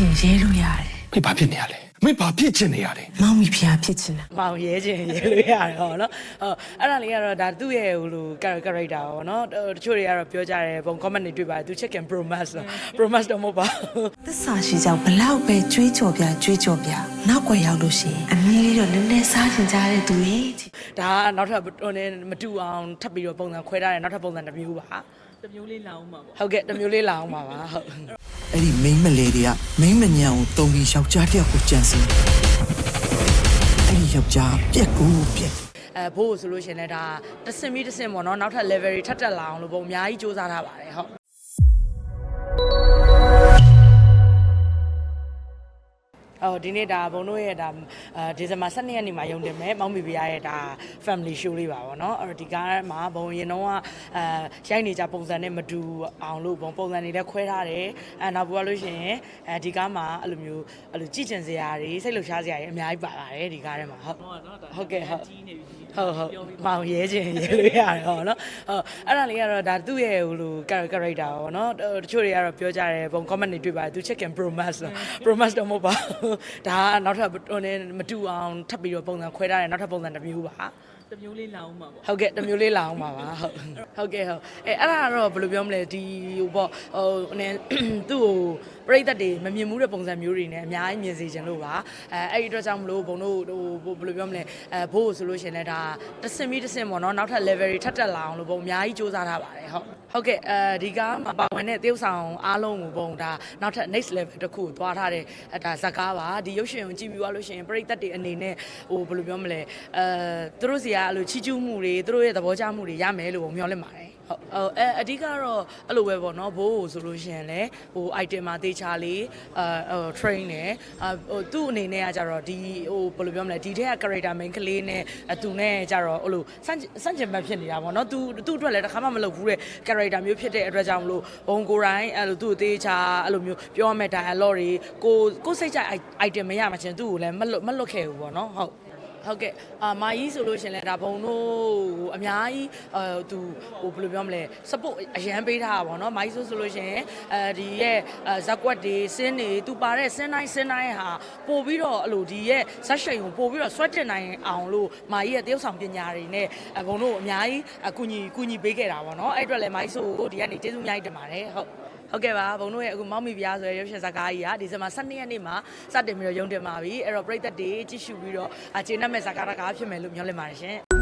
ရင်ရဲလို့ရတယ်မေဘာဖြစ်နေရလဲမေဘာဖြစ်ချင်နေရလဲမောင်မီဖျားဖြစ်ချင်တာမောင်ရဲခြင်းရဲလို့ရတယ်ဟောနော်ဟုတ်အဲ့ဒါလေးကတော့ဒါသူ့ရဲ့ဟိုလို character ဟောနော်တချို့တွေကတော့ပြောကြတယ်ပုံ comment တွေတွေ့ပါတယ်သူ check and promise နော် promise တော့မဟုတ်ပါဘူးသစ္စာရှိကြောင်ဘလောက်ပဲကြွေးကြော်ပြကြွေးကြော်ပြနောက်ွယ်ရောက်လို့ရှိရင်အမီးလေးတော့နည်းနည်းစားချင်ကြတဲ့သူကြီးဒါကနောက်ထပ်ဟိုနေမတူအောင်ထပ်ပြီးတော့ပုံစံခွဲထားတယ်နောက်ထပ်ပုံစံတစ်မျိုးပါတစ်မျိုးလေးလောင်းမှာပေါ့ဟုတ်ကဲ့တစ်မျိုးလေးလာအောင်ပါပါဟုတ်အဲ့ဒီမိန်းမလေးတွေကမိန်းမညံကိုတုံပြီးယောက်ျားတစ်ယောက်ကိုကြံစည်အဲ့ဒီယောက်ျားပြက်ကူပြက်အဲဘို့ဆိုလို့ရှရင်လည်းဒါတစ်စင်ပြီးတစ်စင်ပေါ့နော်နောက်ထပ် level တွေထပ်တက်လာအောင်လို့ပုံအများကြီးစူးစမ်းထားပါတယ်ဟုတ် အော်ဒီနေ့ဒါဘုံတို့ရဲ့ဒါအာဒီဇင်ဘာ12ရက်နေ့မှာရုံတင်မယ်မောင်မီဘီယာရဲ့ဒါ family show လေးပါဗောနော်အဲ့တော့ဒီကားမှာဘုံရင်တော့ကအဲရိုက်နေကြပုံစံနဲ့မတူအောင်လို့ဘုံပုံစံတွေလည်းခွဲထားတယ်အဲနောက်ပြီးတော့လို့ရှိရင်အဲဒီကားမှာအဲ့လိုမျိုးအဲ့လိုကြည်ကျင်စရာတွေစိတ်လှုပ်ရှားစရာတွေအများကြီးပါလာတယ်ဒီကားထဲမှာဟုတ်ဟောနော်ဒါဟုတ်ကဲ့ဟုတ်ကြီးနေပြီဟုတ်ဟုတ်မောင်ရဲခြင်းရဲလို့ရတယ်ဟောနော်ဟုတ်အဲ့ဒါလေးကတော့ဒါသူ့ရဲ့ဟိုလို character ဟောနော်တချို့တွေကတော့ပြောကြတယ်ပုံ comment တွေတွေ့ပါတယ်သူ check and promise နော် promise တော့မဟုတ်ပါဘူးဒါကနောက်ထပ်ဟိုနေမတူအောင်ထပ်ပြီးတော့ပုံစံခွဲထားတယ်နောက်ထပ်ပုံစံတစ်မျိုးပါ တစ်မျိုးလေးလောင်းမှာပေါ့ဟုတ်ကဲ့တစ်မျိုးလေးလာအောင်ပါပါဟုတ်ဟုတ်ကဲ့ဟုတ်အဲအဲ့ဒါကတော့ဘယ်လိုပြောမလဲဒီဟိုပေါ့ဟိုနည်းသူ့ကိုပြိသက်တွေမမြင်မှုတဲ့ပုံစံမျိုးတွေနဲ့အများကြီးမြင်စေချင်လို့ပါအဲအဲ့ဒီအတွက်ကြောင့်မလို့ဘုံတို့ဟိုဘယ်လိုပြောမလဲအဲဘို့ဆိုလို့ရှရင်လည်းဒါတစ်စင်ပြီးတစ်စင်ပေါ့နော်နောက်ထပ် level တွေထပ်တက်လာအောင်လို့ဘုံအများကြီးစူးစမ်းထားပါတယ်ဟုတ်ဟုတ်ကဲ့အဲဒီကားမှာပါဝင်တဲ့တရုတ်ဆောင်အားလုံးကိုဘုံဒါနောက်ထပ် next level တစ်ခုသွားထားတဲ့အဲဒါဇက်ကားပါဒီရုပ်ရှင်ကိုကြည့်ပြီးသွားလို့ရှရင်ပြိသက်တွေအနေနဲ့ဟိုဘယ်လိုပြောမလဲအဲသူတို့စီကအဲ့လိုချီးကျူးမှုတွေသူတို့ရဲ့သဘောကျမှုတွေရမယ်လို့မျှော်လင့်ပါတယ်ဟုတ်ဟိုအဲအဓိကတော့အဲ့လိုပဲပေါ့နော်ဘိုးကိုဆိုလို့ရှရင်လည်းဟို item မှာတေချာလေးအဲဟို train တယ်အဟိုသူ့အနေနဲ့ကကြတော့ဒီဟိုဘယ်လိုပြောမလဲဒီထက်က character main ကလေးနဲ့အသူနဲ့ကြတော့ဟိုလိုစန့်စန့်ကျင်ဘက်ဖြစ်နေတာပေါ့နော်သူသူ့အတွက်လည်းတစ်ခါမှမလုပ်ဘူးတဲ့ character မျိုးဖြစ်တဲ့အတွက်ကြောင့်မလို့ဘုံကိုယ်တိုင်အဲ့လိုသူ့ကိုတေချာအဲ့လိုမျိုးပြောရမယ့် dialogue တွေကိုကိုစိတ်ကြ item မရမှချင်းသူ့ကိုလည်းမလွတ်မလွတ်ခဲ့ဘူးပေါ့နော်ဟုတ် ဟုတ်ကဲ့အာမာကြီးဆိုလို့ရှရင်လဲဒါဘုံတို့ဟိုအများကြီးအဲသူဟိုဘယ်လိုပြောမလဲ support အရန်ပေးထားတာပေါ့နော်မာကြီးဆိုဆိုလို့ရှရင်အဲဒီရဲ့အဲဇက်ကွက်တွေစင်းတွေသူပါတဲ့စင်းတိုင်းစင်းတိုင်းဟာပို့ပြီးတော့အဲ့လိုဒီရဲ့ဇက်ရှိန်ကိုပို့ပြီးတော့ဆွတ်တင်နိုင်အောင်လို့မာကြီးရဲ့တရုပ်ဆောင်ပညာတွေနဲ့အဘုံတို့အများကြီးအကူညီကူညီပေးခဲ့တာပေါ့နော်အဲ့အတွက်လည်းမာကြီးဆိုကိုဒီကနေကျေးဇူးအများကြီးတင်ပါတယ်ဟုတ် ဟုတ်ကဲ့ပါဘုံတို့ရဲ့အခုမောက်မီပြားဆိုရရုပ်ရှင်ဇာတ်ကားကြီးကဒီဇင်ဘာ12ရက်နေ့မှာစတင်ပြီးတော့ရုံတင်ပါပြီအဲ့တော့ပရိသတ်တွေကြည့်ရှုပြီးတော့အခြေနက်မဲ့ဇာတ်ကားတစ်ကားဖြစ်မယ်လို့မျှော်လင့်ပါတယ်ရှင်